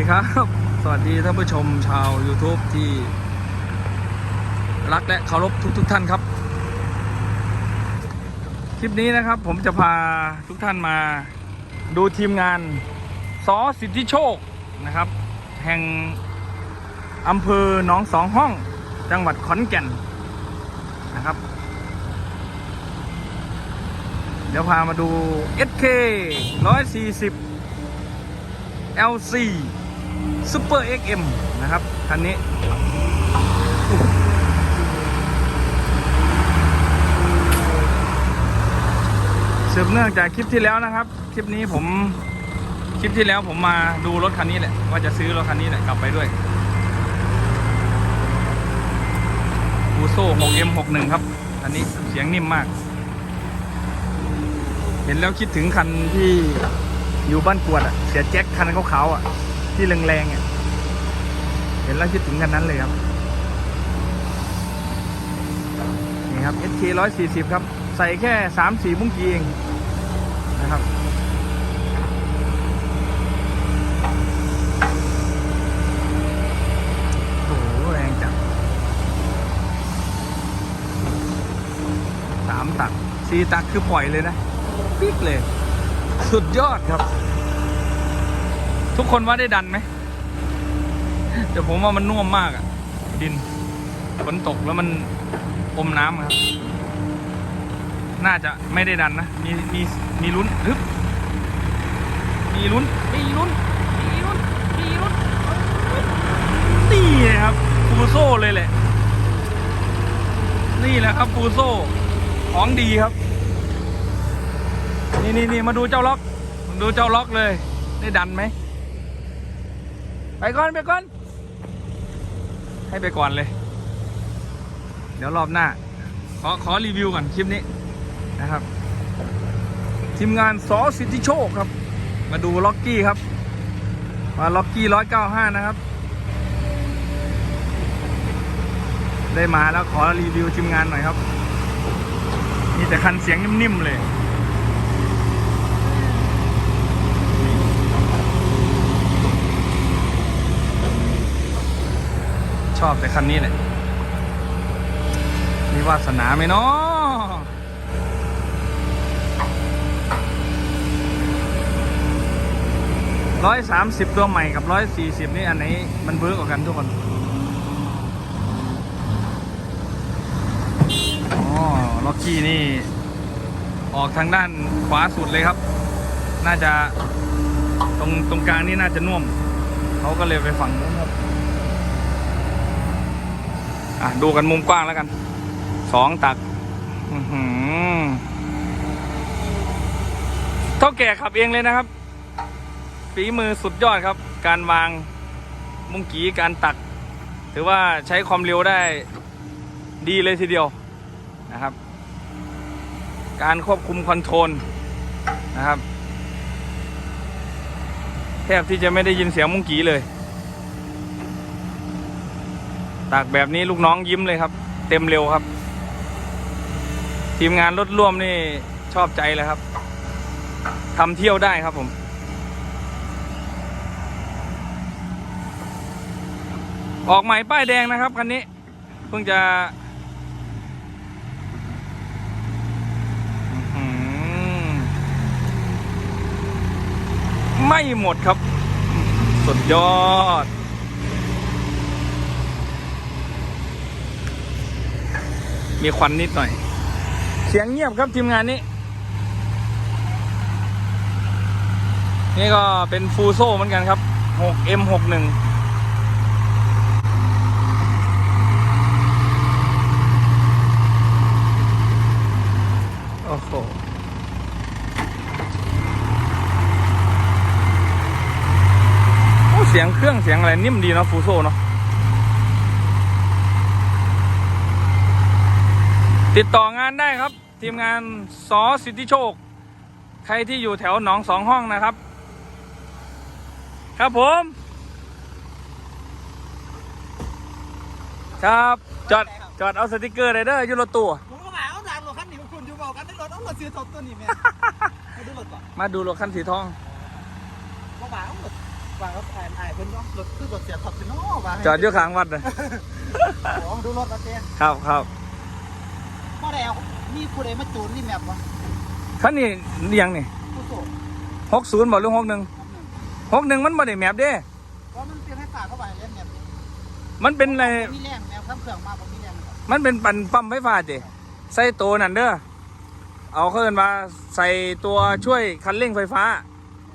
วัสดีครับ สวัสดีท่านผู้ชมชาว YouTube ที่ รักและเคารพทุกทท่านครับ คลิปนี้นะครับผมจะพาทุกท่านมาดูทีมงานซอสิทธิโชคนะครับ แห่งอำเภอหนองสองห้องจังหวัดขอนแก่นนะครับ เดี๋ยวพามาดู SK 140 LC Super XM นะครับ คันนี้ สืบเนื่องจากคลิปที่แล้วนะครับ คลิปนี้ผมคลิปที่แล้วผมมาดูรถคันนี้แหละ ว่าจะซื้อรถคันนี้แหละ กลับไปด้วยบูโซ่ 6M61 ครับคันนี้เสียงนิ่มมาก เห็นแล้วคิดถึงคันที่อยู่บ้านกวดอะเสียแจ็คคันขาวๆอะ ที่แรงๆอะเห็นแล้วคิดถึงคันนั้นเลยครับนี่ครับ SK 140 ครับ ใส่แค่ 3-4 มุ้งกีเองนะครับโหแรงจัดสามตักสี่ตักคือปล่อยเลยนะ ปิ๊กเลย สุดยอดครับ ทุกคนว่าได้ดันไหมแต่ผมว่ามันน่วมมากอะดินฝนตกแล้วมันอมน้ำครับ น่าจะไม่ได้ดันนะ มีมีมีลุ้นฮึบมีลุ้นมีลุ้นมีลุ้นมีลุ้นนี่นะครับฟูโซ่เลยแหละ นี่แหละครับฟูโซ่ของดีครับ นี่นี่นี่มาดูเจ้าล็อกมาดูเจ้าล็อกเลย ได้ดันไหม ไปก่อนไปก่อน ให้ไปก่อนเลย เดี๋ยวรอบหน้า ขอขอรีวิวก่อนคลิปนี้นะครับ ทีมงานซอสิทธิโชคครับ มาดูล็อกกี้ครับ มาล็อกกี้ร้อยเก้าห้านะครับ ได้มาแล้วขอรีวิวทีมงานหน่อยครับ มีแต่คันเสียงนิ่มๆเลย ชอบแต่คันนี้แหละมีวาสนาไหมเนาะร้อยสามสิบตัวใหม่กับร้อยสี่สิบนี่อันไหนมันเวิร์กกว่ากันทุกคนอ๋อล็อกกี้นี่ ออกทางด้านขวาสุดเลยครับ น่าจะตรงตรงกลางนี่น่าจะน่วม เขาก็เลยไปฝั่งนู้นครับ อะดูกันมุมกว้างแล้วกัน สองตักอื้อหือเท่าแก่ขับเองเลยนะครับฝีมือสุดยอดครับ การวางมุงกีการตัก ถือว่าใช้ความเร็วได้ดีเลยทีเดียวนะครับ การควบคุมคอนโทรลนะครับ แทบที่จะไม่ได้ยินเสียงมุงกีเลย ตักแบบนี้ลูกน้องยิ้มเลยครับ เต็มเร็วครับ ทีมงานรถร่วมนี่ชอบใจเลยครับทำเที่ยวได้ครับผม ออกใหม่ป้ายแดงนะครับคันนี้เพิ่งจะไม่หมดครับ สุดยอด มีควันนิดหน่อย เสียงเงียบครับทีมงานนี้ นี่ก็เป็นฟูโซ่เหมือนกันครับ 6M61 โอ้โหโอ้เสียงเครื่องเสียงอะไรนิ่มดีเนาะฟูโซ่เนาะ ติดต่องานได้ครับ ทีมงานสอสิทธิโชค ใครที่อยู่แถวหนองสองห้องนะครับ ครับผม ครับจอดจอดเอาสติกเกอร์เลยเด้ออยุรถตู้ผมก็หมายเอาดังรถคันนี้คุณอยู่บอกกันได้รถเอารถซื้อสดตัวนี้แม่มาดูรถก่อนมาดูรถคันสีทองก็หมายเอารถฟังครับถ่ายถ่ายเพิ่นเนาะรถคือรถเสียท็อปสิเนาะว่าให้จอดอยู่ข้างวัดนะโอ้ดูรถมาเต้ครับครับ บ่ได้เอามีผู้ใดมาจูนนี่แมพบ่คันนี้เรียงนี่ผู้โซ่หกศูนย์บอกหรือหกหนึ่งหกหนึ่งมันบ่ได้แมปเด้ เพราะมันเป็นให้ฝากเข้าไปเล่นแมพนี้มันเป็นอะไร มีแรงแมวข้ามเครื่องมากกว่ามีแรงครับมันเป็นปั่นปั๊มไฟฟ้าเจใส่ตัวนั่นเด้อ เอาเข้ากันมาใส่ตัวช่วยคันเร่งไฟฟ้า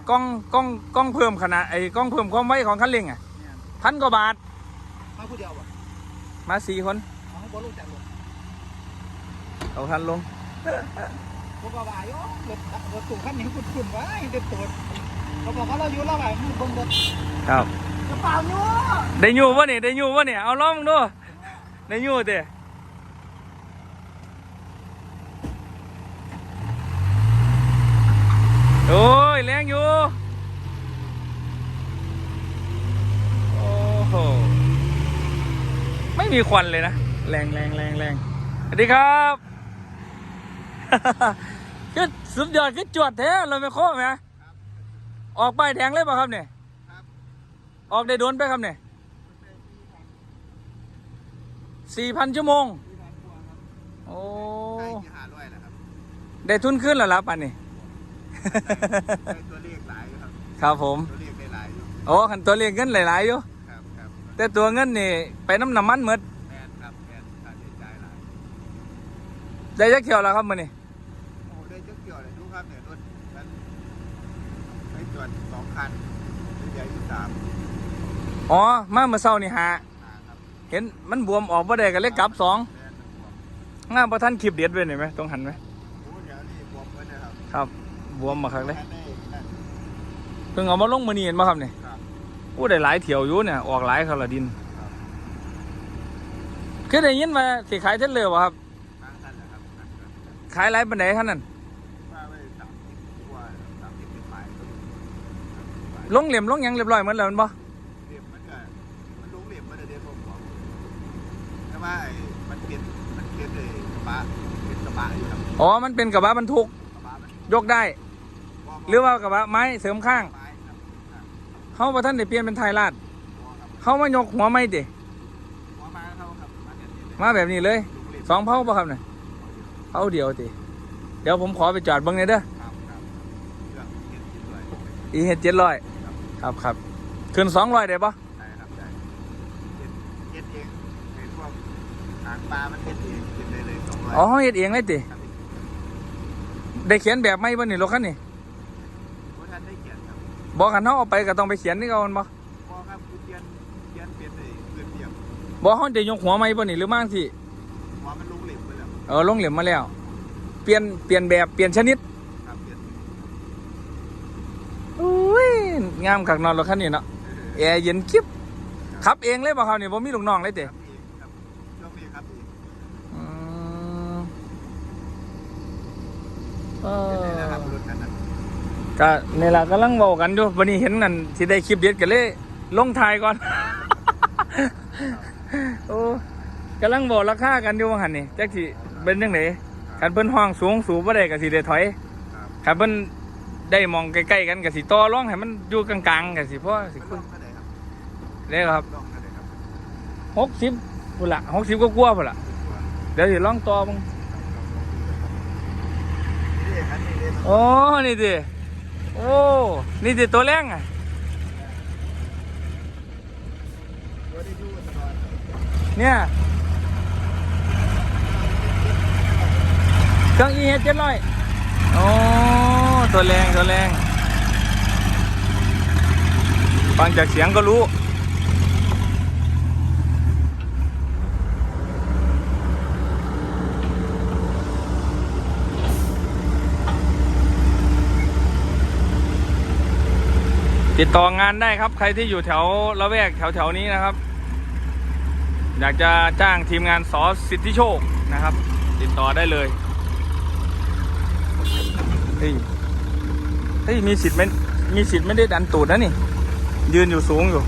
กล้องกล้องกล้องเพิ่มขนาดไอ้กล้องเพิ่มความไวของคันเร่งอะเนี่ยพันกว่าบาท มาผู้เดียวบ่มาสี่คนเอาบ่รู้จักรถ เอาคันลงผมก็ว่าอยู่รถรถตู้คันนี้คุ้นๆไว้เด็ดตัวเขาบอกว่าเราอยู่ระหว่างมือเบิ่งรถครับกระเป๋าอยู่ได้อยู่วะนี่ได้อยู่วะนี่เอาล้อมงดูได้อยู่เด้โอ้ยแรงอยู่โอ้โหไม่มีควันเลยนะแรงแรงแรงแรงสวัสดีครับ ก็สุดยอดก็จวดแท้เราไม่โค้งไหมออกไปายแดงเลยป่ะครับเนี่ยครับออกได้โดนไปครับเนี่ยสี่พันชั่วโมง โอ้ใช่ที่หาด้วยนะครับได้ทุนขึ้นแล้วล่ะป่านนี้ได้ตัวเลขหลายอยู่ครับ ครับผม ตัวเลขได้หลายอยู่โอ้ขันตัวเรียกเงินหลายๆอยู่ ครับครับแต่ตัวเงินนี่ไปน้ำน้ำมันหมดแมนครับแมนค่าใช้จ่ายหลาย ได้จักเขียวแล้วครับมื้อนี้โอ้ได้จักเกี่ยวเลยดูครับเนี่ยรถมันไม่จอดสองคันเดียวอยู่สามอ๋อ มาเมื่อเช้านี่หาอ่าครับเห็นมันบวมออกบ่ได้ก็เลยกลับสองแมนมันบวมงามประท่านคลิปเด็ดไว้หน่อยไหมต้องหันไหมโอ้เดี๋ยวนี่บวมไว้นะครับครับ บวมมาครั้งเลยแค่ได้นั่นเพิ่งเอามาลงมื้อนี้เห็นบ่ครับนี่ครับ อู้ได้หลายเที่ยวอยู่เนี่ย ออกหลายเขาละดินครับ คือได้ยินว่าสิขายเทรลเลอร์บ่ครับ ขายหลายปานใดคันนั้นว่าไว้สามสิบกว่าสามสิบเป็นหมายลงเหลี่ยมลงหยังเรียบร้อยหมดแล้วแม่นบ่เหลี่ยมมันก็มันลงเหลี่ยมมันจะเด็ดผมบอกแต่ว่าไอ้มันเป็นมันเป็นเลยกระบะเป็นกระบะอยู่ครับอ๋อ มันเป็นกระบะบรรทุกกระบะมันยกได้ หรือว่ากระบะไม้เสริมข้างไม้ครับครับเฮาบ่ทันได้เปลี่ยนเป็นไทยลาดหัวครับเฮามายกหัวไม้ติหัวไม้เท่าครับมาเนี่ยเนี่ยมาแบบนี้เลยลงเหลี่ยมสองเผาป่ะครับเนี่ย เผาเดียวติเดี๋ยวผมขอไปจอดเบิ้งหน่อยเด้อครับครับเครื่องเก็บกินด้วยอีเฮ็ดเจ็ดร้อยครับครับขึ้นสองร้อยได้ปะได้ครับได้เก็บเก็บเองเป็นพวกหางปลามันเก็บเองเก็บได้เลยสองร้อยอ๋อเฮ็ดเองเลยติครับได้เขียนแบบไม่บ่นี่รถคันนี้เพราะท่านได้เขียนครับบอกกันเฮาเอาไปก็ต้องไปเขียนนี่ก่อนบ่พอครับคุณเขียนเขียนเป็นเลยเพื่อนเดียวบอกเฮาจะยกหัวไม่บ่นี่หรือมั่งสิ เออลงเหลี่ยมมาแล้ว เปลี่ยนเปลี่ยนแบบเปลี่ยนชนิดครับเปลี่ยนอุ้ยงามคักเนอนรถคันนี้เนาะแอร์เย็นกิ๊บขับเองเลยบ่ครับนี่บ่มีลูกน้องเลยติครับเองครับช่วงนี้ครับเองอืมเอเดี๋ยวนี้นะครับอรถคันนั้นก็นี่ล่ะกำลังเว้ากันอยู่วันนี้เห็นนั่นสิได้คลิปเด็ดกันเลย ลงถ่ายก่อน โอ้กำลังบอกราคากันอยู่ว่าหันนี่จักสิ เป็นจังไดคันเพิ่นห้องสูงสูงบ่ได้ก็สิได้ถอยครับคันเพิ่นได้มองใกล้ๆกันก็สิต่อรองให้มันอยู่กลางๆก็สิพอสิมันคุล่ณองเท่าไหร่ครับได้ครับล่องเท่าไหร่ครับ60พุ่นละ60ก็กลัวาๆพุ่นละเดี๋ยวสิลองต่อมึงนี่คันนี้เลยโอ้นี่ดิโอ้นี่ดิตัวแรงอะตัวได้ดูตลอดเนี่ย เครื่อง e เจ็ดร้อยโอ้ตัวแรงตัวแรง ฟังจากเสียงก็รู้ ติดต่องานได้ครับ ใครที่อยู่แถวละแวกแถวแถวนี้นะครับ อยากจะจ้างทีมงานสอสิทธิโชคนะครับ ติดต่อได้เลย เฮ้ย เฮ้ย มีสิทธิ์ไหมมีสิทธิ์ไม่ได้ดันตูดนะนี่ ยืนอยู่สูงอยู่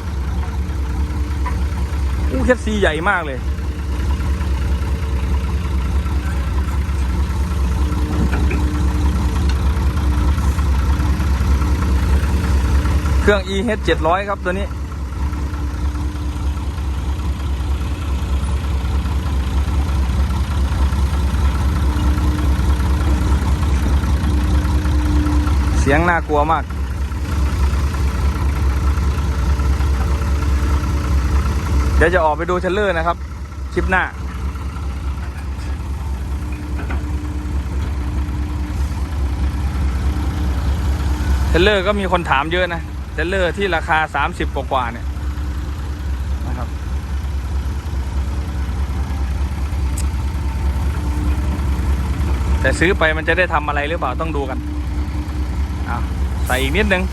อู้แคปซีใหญ่มากเลย เครื่อง EH 700 ครับตัวนี้ สียงน่ากลัวมาก เดี๋ยวจะออกไปดูเทรลเลอร์นะครับ คลิปหน้า เทรลเลอร์ก็มีคนถามเยอะนะเทรลเลอร์ที่ราคา 30 กว่าๆเนี่ยนะครับแต่ซื้อไปมันจะได้ทำอะไรหรือเปล่าต้องดูกัน ใส่อีกนิดนึง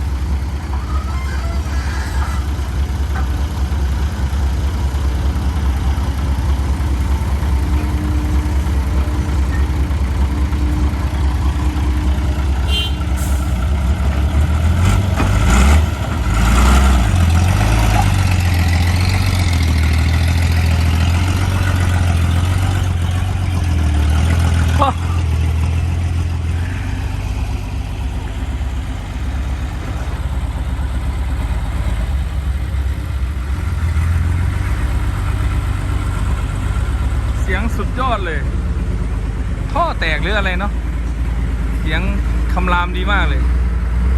เสียงสุดยอดเลย ท่อแตกห รืออะไรเนาะเสียงคำรามดีมากเลย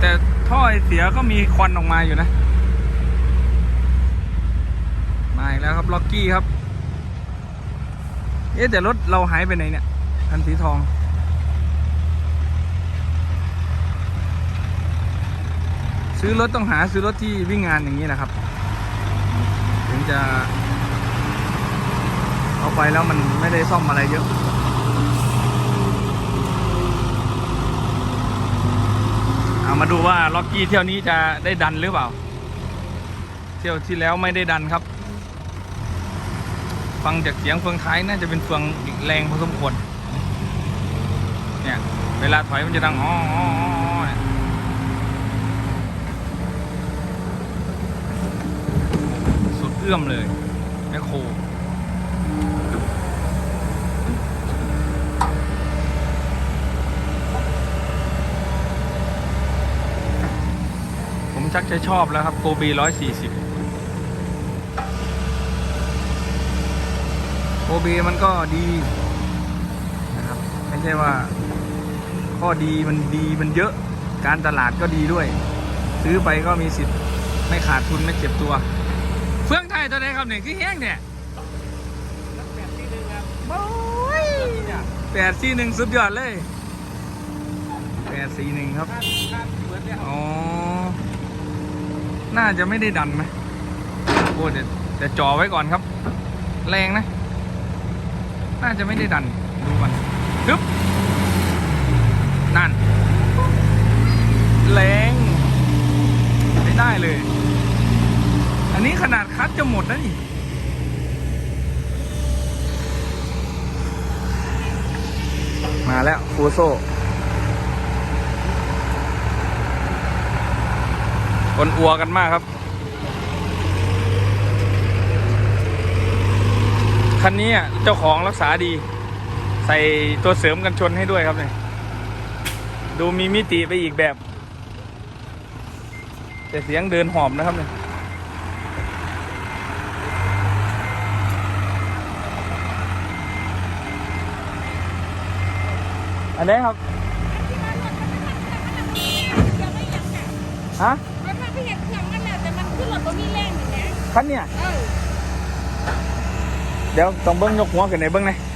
แต่ท่อไอเสียก็มีควันออกมาอยู่นะมาอีกแล้วครับล็อกกี้ครับ เอ๊ะแต่รถเราหายไปไหนเนี่ยคันสีทอง ซื้อรถต้องหาซื้อรถที่วิ่งงานอย่างนี้แหละครับ ถึงจะ เอาไปแล้วมันไม่ได้ซ่อมอะไรเยอะ เอามาดูว่าล็อกกี้เที่ยวนี้จะได้ดันหรือเปล่า เที่ยวที่แล้วไม่ได้ดันครับ ฟังจากเสียงเฟืองท้ายน่าจะเป็นเฟืองแรงพอสมควรเนี่ยเวลาถอยมันจะดังอ๋ออ๋ออ๋อเนี่ยสุดเอื้อมเลยแมคโคร ชักจะชอบแล้วครับโกบีร้อยสี่สิบโกบีมันก็ดีนะครับไม่ใช่ว่า ข้อดีมันดีมันเยอะการตลาดก็ดีด้วย ซื้อไปก็มีสิทธิ์ไม่ขาดทุนไม่เจ็บตัว เฟื่องไทยตัวไหนครับเนี่ยคือแห้งเนี่ยโอ้ยแปดสี่หนึ่งสุดยอดเลยแปดสี่หนึ่งครับอ๋อ น่าจะไม่ได้ดันไหมโอ้เดี๋ยวแต่จ่อไว้ก่อนครับ แรงนะ น่าจะไม่ได้ดัน ดูมันฮึบนั่น แรงไม่ได้เลย อันนี้ขนาดคัดจะหมดแล้วนี่มาแล้วฟูโซ คนอัวกันมากครับ คันนี้เจ้าของรักษาดี ใส่ตัวเสริมกันชนให้ด้วยครับเนี่ยดูมีมิติไปอีกแบบ แต่เสียงเดินหอมนะครับเนี่ยอันนี้ครับ ฮะ รถมันก็เห็นเครื่องมันแหละแต่มันขึ้นรถก็มีแรงอยู่นะคันเนี่ย เออ เดี๋ยวต้องเบิ้งยกหัวกันในอยเบิ้งหนะเ